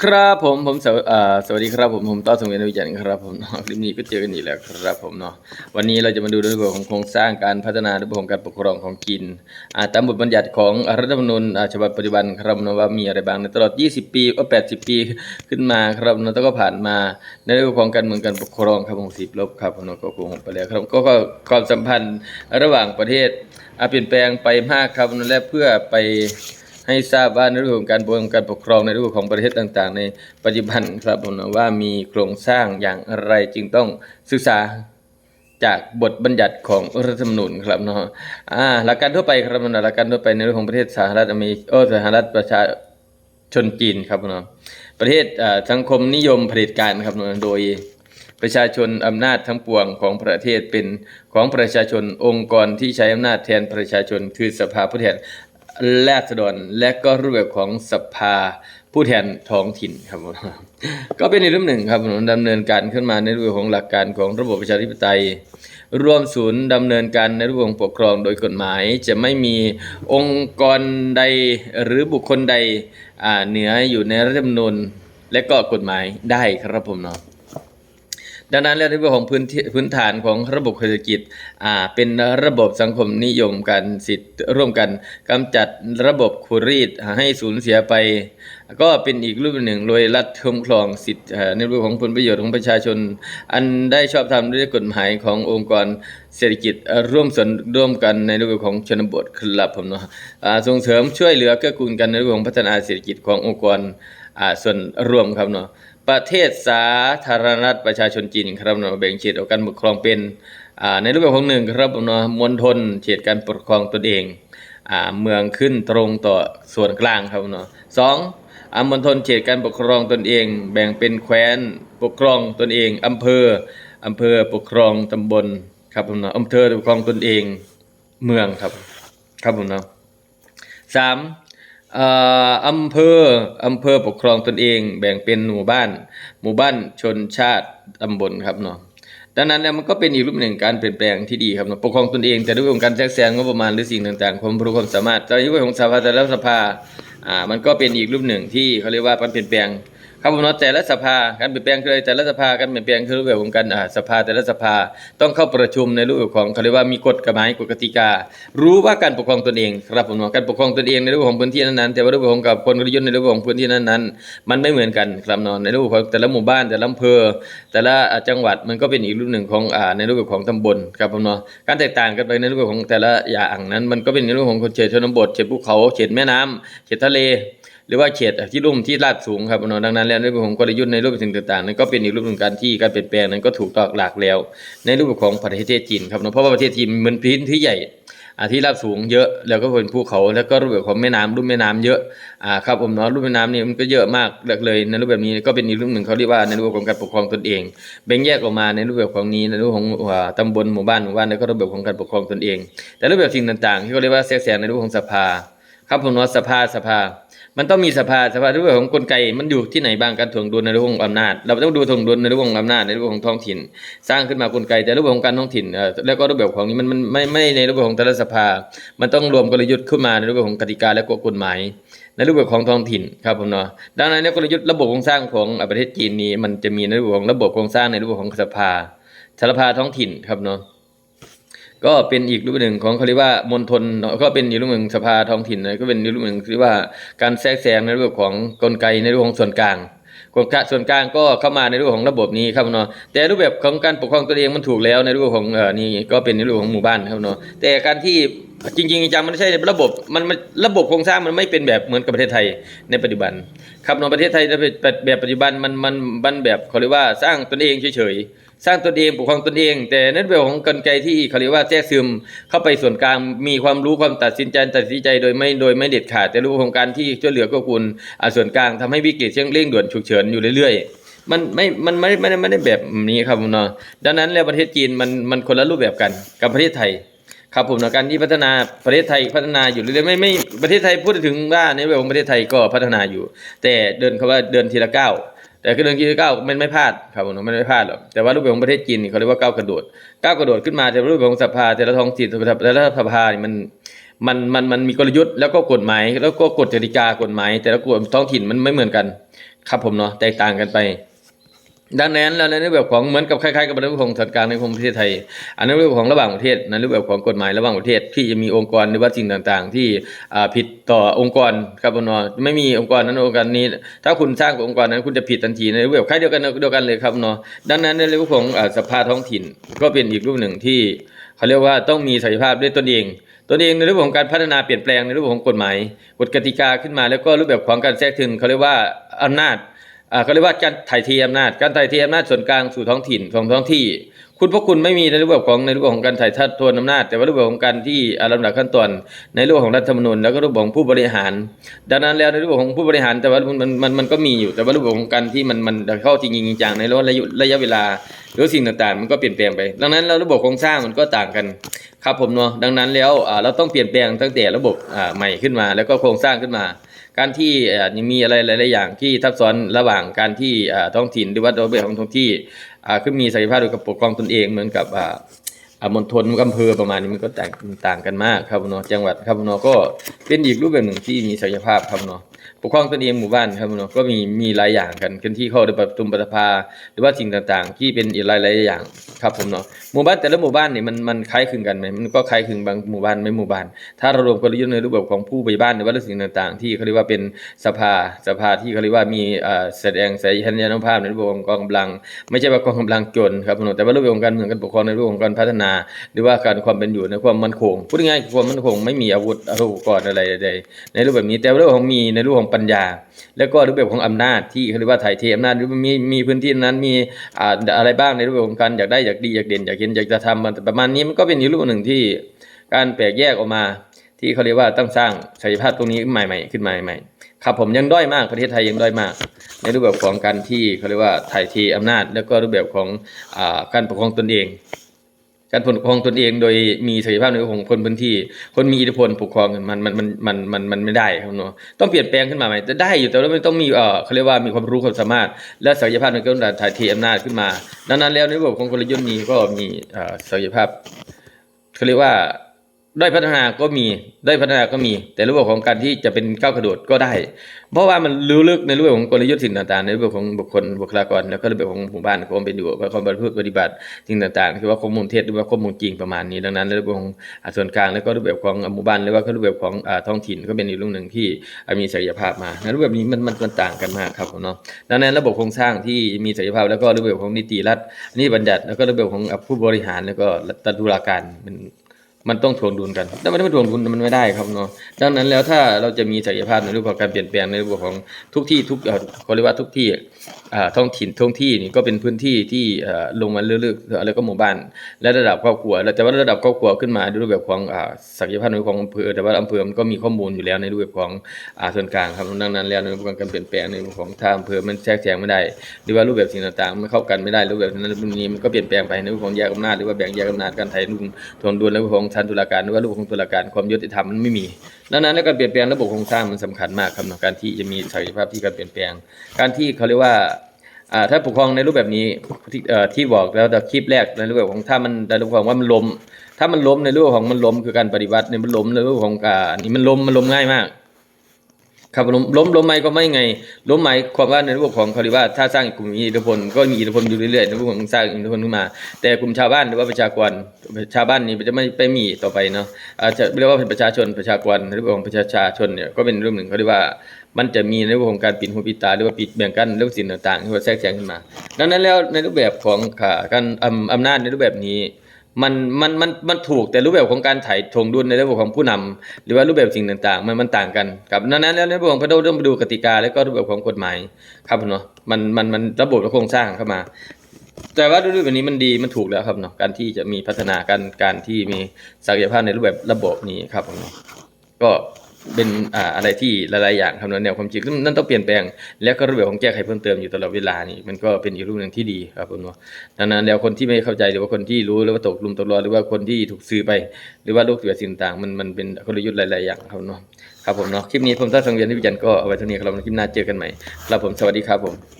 ครับผมผมสวสวัสดีครับผมผมต้อสมเด็จวิจันทร์ครับผมเนาะคลิปนี้ก็เจอกันอีกแล้วครับผมเนาะวันนี้เราจะมาดูเรื่องของโครงสร้างการพัฒนาระบบของการปกครองของกินตามบทบัญญัติของรัฐธรรมนูญฉบับปัจจุบันครับนะว่ามีอะไรบ้างในตลอด 20 ปีก็80 ปีขึ้นมาครับนะแล้วก็ผ่านมาในเรื่องของการเมืองการปกครองครับของสิบลบครับผมก็คงไปแล้วครับก็ก็ความสัมพันธ์ระหว่างประเทศเปลี่ยนแปลงไปมากครับและเพื่อไป ให้ทราบว่าในเรื่องของการปกครองการปกครองในเรื่องของประเทศต่างๆ ในปัจจุบันครับผมว่ามีโครงสร้างอย่างไรจึงต้องศึกษาจากบทบัญญัติของรัฐธรรมนูญครับเนาะอ่าหลักการทั่วไปครับนะหลักการทั่วไปในเรื่องของประเทศสหรัฐอเมริกาโอ้สหรัฐประชาชนจีนครับเนาะประเทศอ่าสังคมนิยมเผด็จการครับเนาะโดยประชาชนอำนาจทั้งปวงของประเทศเป็นของประชาชนองค์กรที่ใช้อำนาจแทนประชาชนคือสภาผู้แทน ราษฎรและก็รูปแบบของสภาผู้แทนท้องถิ่นครับผมก็เป็นอีกเรื่องหนึ่งครับผมดำเนินการขึ้นมาในรูปของหลักการของระบบประชาธิปไตยรวมศูนย์ดำเนินการในรูปของปกครองโดยกฎหมาย จะไม่มีองค์กรใดหรือบุคคลใดอ่าเหนืออยู่ในรัฐธรรมนูญและก็กฎหมายได้ครับผมเนาะ ดังนั้นแล้วในเรื่องของพื้นพื้นฐานของระบบเศรษฐกิจอ่าเป็นระบบสังคมนิยมการสิทธิ์ร่วมกันกำจัดระบบคุรีดให้สูญเสียไป ก็เป็นอีกรูปหนึ่งโดยรัฐคุ้มครองสิทธิ์ในเรื่องของผลประโยชน์ของประชาชน อันได้ชอบธรรมด้วยกฎหมายขององค์กรเศรษฐกิจร่วมส่วนร่วมกันในเรื่องของชนบทครับผมเนาะส่งเสริมช่วยเหลือเกื้อกูลกันในเรื่องของพัฒนาเศรษฐกิจขององค์กรส่วนรวมครับเนาะ ประเทศสาธารณรัฐประชาชนจีนครับเนาะแบ่งเขตออกการปกครองเป็นในรูปแบบของหนึ่งครับเนาะมณฑลเขตการปกครองตนเองอเมืองขึ้นตรงต่อส่วนกลางครับเนาะสองอมณฑลเขตการปกครองตนเอง แบ่งเป็นแคว้นปกครองตนเองอำเภออำเภอปกครองตำบลครับผมเนาะอำเภอปกครองตนเองเมืองครับ ครับผมเนาะสาม อำเภออำเภอปกครองตนเอง แบ่งเป็นหมู่บ้าน หมู่บ้านชนชาติตำบลครับเนาะดังนั้นแล้วมันก็เป็นอีกรูปหนึ่งการเปลี่ยนแปลงที่ดีครับเนาะปกครองตนเอง แต่ด้วยองการแทรกแซงงบประมาณหรือสิ่งต่างๆ ความรู้ความสามารถแต่ยุคของสภาแต่ละสภาอ่ามันก็เป็นอีกรูปหนึ่งที่เขาเรียกว่าการเปลี่ยนแปลง ครับผมเนาะแต่ละสภาการเปลี่ยนแปลงคืออะไรแต่ละสภาการเปลี่ยนแปลงคือรูปแบบของการอ่าสภาแต่ละสภาต้องเข้าประชุมในรูปแบบของเขาเรียกว่ามีกฎกฎหมายกฎกติกา รู้ว่าการปกครองตนเองครับผมเนาะการปกครองตนเองในรูปของพื้นที่นั้นๆแต่ว่ารูปของกับคนกลยุทธ์ในรูปของพื้นที่นั้นๆมันไม่เหมือนกันครับเนาะในรูปของแต่ละหมู่บ้านแต่ละอำเภอ แต่ละจังหวัดมันก็เป็นอีกรูปหนึ่งของอ่าในรูปแบบของตำบลครับผมเนาะการแตกต่างกันไปในรูปแบบของแต่ละอย่างนั้น มันก็เป็นในรูปของเขตชนบทเขตภูเขาเขตแม่น้ำเขตทะเล รือว่าเขตที่ลุ่มที่ลาดสูงครับเนาะดังนั้นแล้วในเรื่องของกลยุทธ์ในรูปสิ่งต่างๆนั้นก็เป็นอีกรูปหนึ่งการที่การเปลี่ยนแปลงนั้นก็ถูกตองหลากแล้ว ในรูปของประเทศจีนครับเนาะเพราะว่าประเทศจีนมันพื้นที่ใหญ่อาที่ราบสูงเยอะแล้วก็เป็นภูเขาแล้วก็รูปแบบของแม่น้ำรูปแม่น้ำเยอะอ่าครับผมเนาะรูปแม่น้ำนี่มันก็เยอะมากเลยในรูปแบบนี้ก็เป็นอีกรูปหนึ่งเขาเรียกว่าในรูปของการปกครองตนเอง แบ่งแยกออกมาในรูปแบบของนี้ในรูปของอ่าตำบลหมู่บ้านหมู่บ้านแล้วก็รูปแบบของการปกครองตนเอง แต่รูปแบบสิ่งต่างๆ ที่เขาเรียกว่าแทรกแซงในรูปของสภา ครับผมว่าสภาสภา มันต้องมีสภาสภาในเรื่องของกลไกมันอยู่ที่ไหนบ้างการถ่วงดุลในรื่องของอำนาจ เราต้องดูถ่วงดุลในรื่องของอำนาจในรื่องของท้องถิ่น สร้างขึ้นมากลไก แต่รูปแบบของการท้องถิ่นแล้วก็รูปแบบของนี้มันมันไม่ไม่ในรูปแบบของแต่ละสภา มันต้องรวมกลยุทธ์ขึ้นมาในรูปแบบของกติกาและกฎหมาย ในรูปแบบของท้องถิ่นครับผมเนาะดังนั้นเนี่ยกลยุทธ์ระบบโครงสร้างของประเทศจีนนี้มันจะมีในรูปของระบบโครงสร้างในรูปของสภาสภาท้องถิ่นครับเนาะ ก็เป็นอีกรูปหนึ่งของเขาเรียกว่ามณฑลก็เป็นอีกรูปหนึ่งสภาท้องถิ่นนะก็เป็นอีกรูปหนึ่งที่ว่าการแทรกแซงในรูปของกลไกในรูปของส่วนกลางกลไกส่วนกลางก็เข้ามาในรูปของระบบนี้ครับเนาะแต่รูปแบบของการปกครองตัวเองมันถูกแล้วในรูปของเออนี่ก็เป็นในรูปของหมู่บ้านครับเนาะแต่การที่ จริงๆจังๆมันไม่ใช่ระบบมันระบบโครงสร้างมันไม่เป็นแบบเหมือนกับประเทศไทยในปัจจุบัน ครับเนประเทศไทยแบบแบบปัจจุบันมันมันมันแบบเขาเรียกว่าสร้างตนเองเฉยๆสร้างตนเองปกครองตนเอง แต่ในเรื่องของกลไกที่เขาเรียกว่าแทรกซึมเข้าไปส่วนกลางมีความรู้ความตัดสินใจตัดสินใจโดยไม่โดยไม่เด็ดขาด แต่รู้ของการที่ช่วยเหลือก็คุณอส่วนกลางทำให้วิกฤตเร่งเร่งด่วนฉุกเฉินอยู่เรื่อยๆมันไม่ มันไม่ไม่ได้ไม่ได้แบบนี้ครับเนาะดังนั้นแล้วประเทศจีนมันมันคนละรูปแบบกันกับประเทศไทย ครับผมเนาะการที่พัฒนาประเทศไทยพัฒนาอยู่เรื่อยๆไม่ไม่ประเทศไทยพูดถึงว่าในเรื่องของประเทศไทยก็พัฒนาอยู่ แต่เดินเขาว่าเดินทีละก้าวแต่คือเดินทีละก้าวมันไม่พลาดครับผมเนาะมันไม่พลาดหรอกแต่ว่ารูปแบบของประเทศจีนเขาเรียกว่าก้าวกระโดดก้าวกระโดดขึ้นมาแต่รูปแบบของสภาแต่ละท้องถิ่นแต่ละสภานี่มันมันมันมันมีกลยุทธ์แล้วก็กฎหมายแล้วก็กฎกติกากฎหมาย แต่ละกฎท้องถิ่นมันไม่เหมือนกัน ครับผมเนาะแตกต่างกันไป ดังนั้นแล้วในรูปแบบของเหมือนกับคล้ายๆกับในรูปของส่วนกลางในประเทศไทย อันนั้นรูปแบบของระหว่างประเทศในรูปแบบของกฎหมายระหว่างประเทศที่จะมีองค์กรหรือว่าสิ่งต่างๆ ที่ผิดต่อองค์กรครับผมเนาไม่มีองค์กรนั้นองค์กรนี้ ถ้าคุณสร้างองค์กรนั้นคุณจะผิดทันทีในรูปแบบคล้ายเดียวกันเดียวกันเลยครับเนาะดังนั้นในรูปของสภาท้องถิ่นก็เป็นอีกรูปหนึ่งที่เขาเรียกว่าต้องมีศักยภาพด้วยตนเองตัวเองในรูปของการพัฒนาเปลี่ยนแปลงในรูปของกฎหมายกฎกติกาขึ้นมา แล้วก็รูปแบบของการแทรกซึมเขาเรียกว่าอำนาจ อ่าเขาเรียกว่าการถ่ายเทอำนาจ การถ่ายเทอำนาจส่วนกลางสู่ท้องถิ่นของท้องที่ คุณพวกคุณไม่มีในรูปแบบของในรูปแบบของการถ่ายทอดทวนอำนาจ แต่ว่ารูปแบบของการที่อ่าลำดับขั้นตอนในรูปของรัฐธรรมนูญแล้วก็รูปของผู้บริหาร ดังนั้นแล้วในรูปแบบของผู้บริหารแต่ว่ามันมันมันก็มีอยู่แต่ว่ารูปแบบของการที่มันมันเข้าจริงจริงจังในระยะระยะเวลาหรือสิ่งต่างๆ มันก็เปลี่ยนแปลงไป ดังนั้นแล้วระบบโครงสร้างมันก็ต่างกันครับผมเนาะดังนั้นแล้วอ่าเราต้องเปลี่ยนแปลงตั้งแต่ระบบอ่าใหม่ขึ้นมา แล้วก็โครงสร้างขึ้นมา การที่ยังมีอะไรหลาย ๆ อย่างที่ทับซ้อนระหว่างการที่ท้องถิ่นหรือว่าระเบียบของท้องที่คือมีศักยภาพโดยกับปกครองตนเองเหมือนกับ อ่ามณฑลอำเภอประมาณนี้มันก็แต่างต่างกันมากครับเนาะจังหวัดครับเนาะก็เป็นอีกรูปแบบหนึ่งที่มีศักยภาพครับเนาะปกครองตนเองหมู่บ้านครับเนาะก็มีมีหลายอย่างกันกันที่เข้าในประชุมประภาหรือว่าสิ่งต่างๆ ที่เป็นอีกหลายๆอย่างครับผมเนาะหมู่บ้านแต่ละหมู่บ้านเนี่ยมันมันคล้ายคลึงกันไหมมันก็คล้ายคลึงบางหมู่บ้านไม่หมู่บ้าน ถ้าเรารวมกลยุทธ์ในรูปแบบของผู้บริบ้านหรือว่าสิ่งต่างๆ ที่เขาเรียกว่าเป็นสภาสภาที่เขาเรียกว่ามีอ่าแสดงแสัญญาณภาพในรูปของกองกำลัง ไม่ใช่ว่ากองกำลังจนครับผมแต่ว่ารูปแบบของการเมืองการปกครองในรูปของการพัฒนาหรือว่าการความเป็นอยู่ในความมั่นคงพูดง่ายๆความมั่นคงไม่มีอาวุธอาวุธอุปกรณ์อะไรใดๆในรูปแบบนี้แต่ว่ารูปของมีในรูปของปัญญา แล้วก็รูปแบบของอำนาจที่เขาเรียกว่าถ่ายเทอำนาจหรือมีมีพื้นที่นั้นมีอ่าอะไรบ้างในรูปแบบของการอยากได้อยากดีอยากเด่นอยากเห็นอยากจะทำมันประมาณนี้มันก็เป็นอีกรูปหนึ่งที่การแปลกแยกออกมา ที่เขาเรียกว่าต้องสร้างศักยภาพตรงนี้ใหม่ ๆ ขึ้นมาใหม่ๆครับผมยังด้อยมากประเทศไทยยังด้อยมาก ในรูปแบบของการที่เขาเรียกว่าถ่ายเทอำนาจ แล้วก็รูปแบบของอการปกครองตนเอง การปกครองตนเองโดยมีศักยภาพในของคนพื้นที่ คนมีอิทธิพลปกครองมันมันมันมันมันมันไม่ได้ครับเนาะต้องเปลี่ยนแปลงขึ้นมาใหม่จะได้อยู่แต่ว่ามันต้องมีเออเขาเรียกว่ามีความรู้ความสามารถ และศักยภาพในการถ่ายเทอำนาจขึ้นมา ดังนั้นแล้วในระบบของกลยุทธ์นี้ก็มีเอ่อศักยภาพเขาเรียกว่า ได้พัฒนาก็มีได้พัฒนาก็มี แต่ระบบของการที่จะเป็นก้าวกระโดดก็ได้ เพราะว่ามันรู้ลึกในรูปแบบของกลยุทธ์สิ่งต่างๆในรูปแบบของบุคคลบุคลากรแล้วก็รูปแบบของหมู่บ้านความเป็นอยู่ความประพฤติปฏิบัติสิ่งต่างๆคือว่าข้อมูลเท็จหรือว่าข้อมูลจริงประมาณนี้ดังนั้นในรูปแบบของอส่วนกลางแล้วก็รูปแบบของหมู่บ้านหรือว่ารูปแบบของท้องถิ่นก็เป็นอีกเรื่องหนึ่งที่มีศักยภาพมาในรูปแบบนี้มันมันต่างกันมากครับผมเนาะดังนั้นระบบโครงสร้างที่มีศักยภาพ แล้วก็รูปแบบของนิติรัฐนิติบัญญัติแล้วก็รูปแบบของผู้บริหารแล้วก็ตุลาการมัน มันต้องทวงดุลกัน ถ้ามันไม่ทวงดุลมันไม่ได้ครับเนาะ ดังนั้นแล้วถ้าเราจะมีศักยภาพในรูปของการเปลี่ยนแปลงในรูปของทุกที่ทุกเอ่อเขาเรียกว่าทุกที่อ่าท้องถิ่นท้องที่นี่ก็เป็นพื้นที่ที่อ่อลงมาเรื่อยๆแล้วก็หมู่บ้าน และระดับครอบครัว แต่ว่าระดับครอบครัวขึ้นมาในรูปแบบของอ่าศักยภาพในรูปของอำเภอ แต่ว่าอำเภอมันก็มีข้อมูลอยู่แล้วในรูปแบบของอ่าส่วนกลางครับ ดังนั้นแล้วในรูปของการเปลี่ยนแปลงในรูปของถ้าอำเภอมันแทรกแซงไม่ได้ หรือว่ารูปแบบสิ่งต่างๆไม่เข้ากันไม่ได้รูปแบบนั้นนี้มันก็เปลี่ยนแปลงไปในรูปของแยกอำนาจหรือว่าแบ่งแยกอำนาจการไทยรุ่นทวงดุลในรูปของชั้นตุลาการหรือว่ารูปของตุลาการความยุติธรรมมันไม่มีดังนั้นแล้วการเปลี่ยนแปลงระบบโครงสร้างมันสำคัญมากครับในการที่จะมีศักยภาพที่การเปลี่ยนแปลง การที่เขาเรียกว่าถ้าปกครองในรูปแบบนี้ที่ที่บอกแล้วแต่คลิปแรกในรูปแบบของถ้ามันในรูปของว่ามันล้ม ถ้ามันล้มในรูปของมันล้มคือการปฏิวัติในมันล้มในรูปของการนี่มันล้มมันล้มง่ายมาก ครับล้มล้มล้มไหมก็ไม่ไง ล้มไหมความว่าในระบบของเขาเรียกว่าถ้าสร้างกลุ่มมีอิทธิพลก็มีอิทธิพลอยู่เรื่อยๆในระบบของสร้างอิทธิพลขึ้นมา แต่กลุ่มชาวบ้านหรือว่าประชากรชาวบ้านนี้จะไม่ไปมีต่อไปเนาะอาจจะเรียกว่าเป็นประชาชนประชากรในระบบของประชาชนเนี่ยก็เป็นเรื่องหนึ่งเขาเรียกว่ามันจะมีในเรื่องของการปิดหูปิดตาหรือว่าปิดแบ่งกั้นเรื่องสิ่งต่างๆที่ว่าแทรกแซงขึ้นมา ดังนั้นแล้วในรูปแบบของขาการอำนาจในรูปแบบนี้ มันมันมันมันถูกแต่รูปแบบของการถ่ายทวงดุลในระบบของผู้นำหรือว่ารูปแบบสิ่งต่างๆ มันมันต่างกันครับนั้น แล้วในระบบของพระโดเริ่มมาดูกติกาแล้วก็รูปแบบของกฎหมายครับเนาะมันมันมันระบบและโครงสร้างเข้ามา แต่ว่ารูปแบบนี้มันดีมันถูกแล้วครับเนาะการที่จะมีพัฒนาการการที่มีศักยภาพในรูปแบบระบบนี้ครับผมเนาะก็ เป็นอ่าอะไรที่หลายๆอย่างทำนั้นแนวความคิดนั่นต้องเปลี่ยนแปลง แล้วก็ระเบียบของแก้ไขเพิ่มเติมอยู่ตลอดเวลานี่มันก็เป็นอีกรูปหนึ่งที่ดีครับผมเนาะดังนั้นแล้วคนที่ไม่เข้าใจหรือว่าคนที่รู้หรือว่าตกลุมตกรอหรือว่าคนที่ถูกซื้อไป หรือว่าลูกเสือสิ่งต่างมันมันเป็นกลยุทธ์หลายๆอย่างครับเนาะครับผมเนาะคลิปนี้ผมท่านสังเวียนที่วิจารณ์ก็เอาไว้เท่านี้ครับเราคลิปหน้าเจอกันใหม่ครับผมสวัสดีครับผม